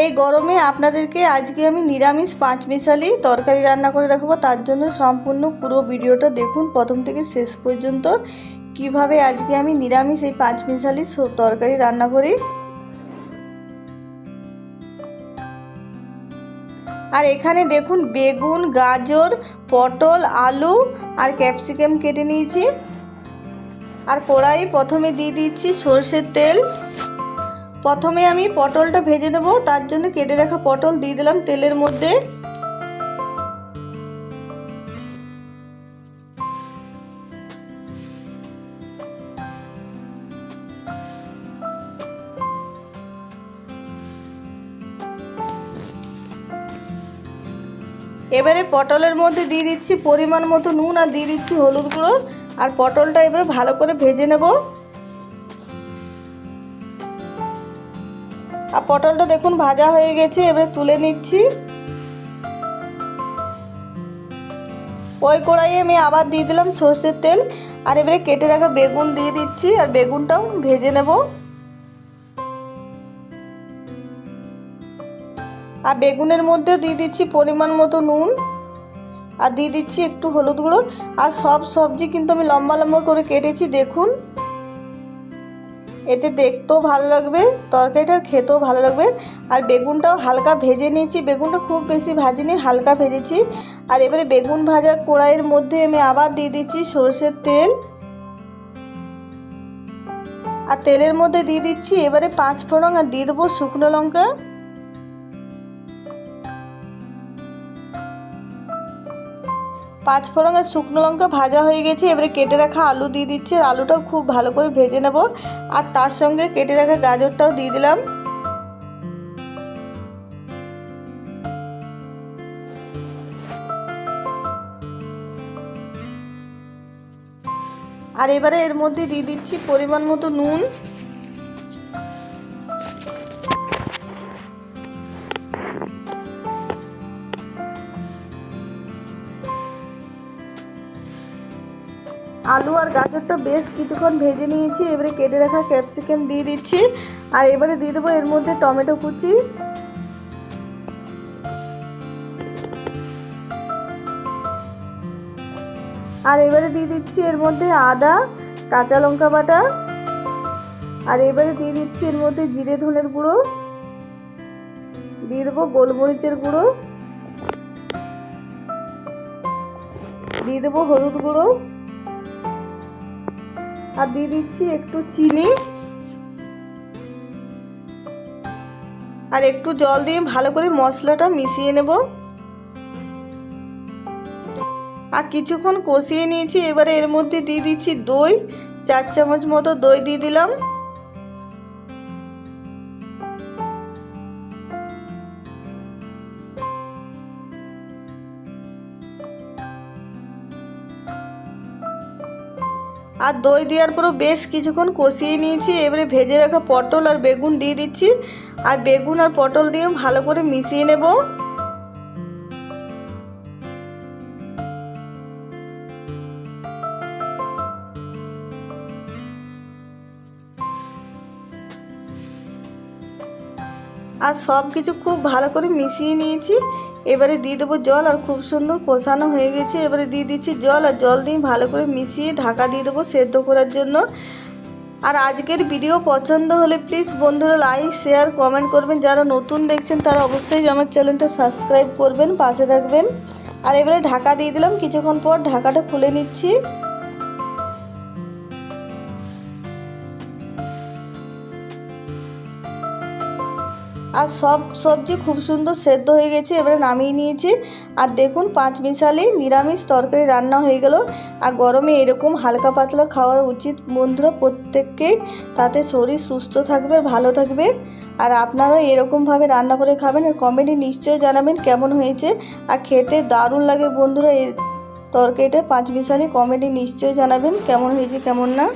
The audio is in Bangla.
এই গরমে আপনাদেরকে আজকে আমি নিরামিষ পাঁচ মিশালি তরকারি রান্না করে দেখাবো। তার জন্য সম্পূর্ণ পুরো ভিডিওটা দেখুন প্রথম থেকে শেষ পর্যন্ত। কীভাবে আজকে আমি নিরামিষ এই পাঁচ মিশালি তরকারি রান্না করি। আর এখানে দেখুন বেগুন, গাজর, পটল, আলু আর ক্যাপসিকাম কেটে নিয়েছি। আর কড়াই প্রথমে দিয়ে দিচ্ছি সর্ষের তেল। প্রথমে আমি পটলটা ভেজে নেব, তার জন্য কেটে রাখা পটল দিয়ে দিলাম তেলের মধ্যে। এবারে পটলের মধ্যে দিয়ে দিচ্ছি পরিমাণ মতো নুন আর দিয়ে দিচ্ছি হলুদ গুঁড়ো। আর পটলটা এবারে ভালো করে ভেজে নেব। আর পটলটা দেখুন ভাজা হয়ে গেছে, এবারে তুলে নিচ্ছি। ওই কড়াইয়ে আমি আবার দিয়ে দিলাম সর্ষের তেল, আর এবারে কেটে রাখা বেগুন দিয়ে দিচ্ছি, আর বেগুনটাও ভেজে নেব। আর বেগুনের মধ্যে দিয়ে দিচ্ছি পরিমাণ মতো নুন, আর দিয়ে দিচ্ছি একটু হলুদ গুঁড়ো, আর সব সবজি কিন্তু আমি লম্বা লম্বা করে কেটেছি, দেখুন। এতে দেখতেও ভালো লাগবে তরকারিটা খেতেও ভালো লাগবে। আর বেগুনটাও হালকা ভেজে নিয়েছি, বেগুনটা খুব বেশি ভাজিনি, হালকা ভেজেছি। আর এবারে বেগুন ভাজা কড়াইয়ের মধ্যে আমি আবার দিয়ে দিচ্ছি সর্ষের তেল। আর তেলের মধ্যে দিয়ে দিচ্ছি এবারে পাঁচ ফোড়ন আর দিয়ে দেবো শুকনো লঙ্কা। পাঁচ ফোড়ন আর শুকনো লঙ্কা ভাজা হয়ে গেছে, এবারে কেটে রাখা আলু দিয়ে দিচ্ছি, আর আলুটাও খুব ভালো করে ভেজে নেব। আর তার সঙ্গে কেটে রাখা গাজরটাও দিয়ে দিলাম। আর এবারে এর মধ্যে দিয়ে দিচ্ছি পরিমাণ মতো নুন। আলু আর গাজরটা বেশ কিছুক্ষণ ভেজে নিয়েছি, এবারে কেটে রাখা ক্যাপসিকাম দিয়ে দিচ্ছি। আর এবারে দিয়ে দেবো এর মধ্যে টমেটো কুচি। আর এবারে দিয়ে দিচ্ছি এর মধ্যে আদা, কাঁচা লঙ্কা বাটা। আর এবারে দিয়ে দিচ্ছি এর মধ্যে জিরে ধনের গুঁড়ো। দিয়ে দেবো গোলমরিচের গুঁড়ো। দিয়ে দেবো হলুদ গুঁড়ো। আর দিয়ে দিচ্ছি একটু চিনি। আর একটু জল দিয়ে ভালো করে মশলাটা মিশিয়ে নেব। আর কিছুক্ষণ কষিয়ে নিয়েছি, এবারে এর মধ্যে দিয়ে দিচ্ছি দই। চার চামচ মতো দই দিয়ে দিলাম। আর দই দেওয়ার পরও বেশ কিছুক্ষণ কষিয়ে নিয়েছি, এবারে ভেজে রাখা পটল আর বেগুন দিয়ে দিচ্ছি। আর বেগুন আর পটল দিয়ে ভালো করে মিশিয়ে নেব। আর সব কিছু খুব ভালো করে মিশিয়ে নিয়েছি। এবারে দিয়ে দেবো জল আর খুব সুন্দর কষানো হয়ে গেছে। এবারে দিয়ে দিচ্ছি জল আর জল দিয়ে ভালো করে মিশিয়ে ঢাকা দিয়ে দেবো সেদ্ধ করার জন্য। আর আজকের ভিডিও পছন্দ হলে প্লিজ বন্ধুরা লাইক, শেয়ার, কমেন্ট করবেন। যারা নতুন দেখছেন তারা অবশ্যই আমার চ্যানেলটা সাবস্ক্রাইব করবেন, পাশে থাকবেন। আর এবারে ঢাকা দিয়ে দিলাম। কিছুক্ষণ পর ঢাকাটা খুলে নিচ্ছি। আর সব সবজি খুব সুন্দর সেদ্ধ হয়ে গেছে, এবারে নামিয়ে নিয়েছি। আর দেখুন, পাঁচ মিশালি নিরামিষ তরকারি রান্না হয়ে গেল। আর গরমে এরকম হালকা পাতলা খাওয়া উচিত বন্ধুরা প্রত্যেককেই তাতে শরীর সুস্থ থাকবে, ভালো থাকবে। আর আপনারাও এরকমভাবে রান্না করে খাবেন আর কমেন্টে নিশ্চয়ই জানাবেন কেমন হয়েছে। আর খেতে দারুণ লাগে বন্ধুরা এই তরকারিটা, পাঁচ মিশালি কমেন্টে নিশ্চয়ই জানাবেন কেমন হয়েছে, কেমন না।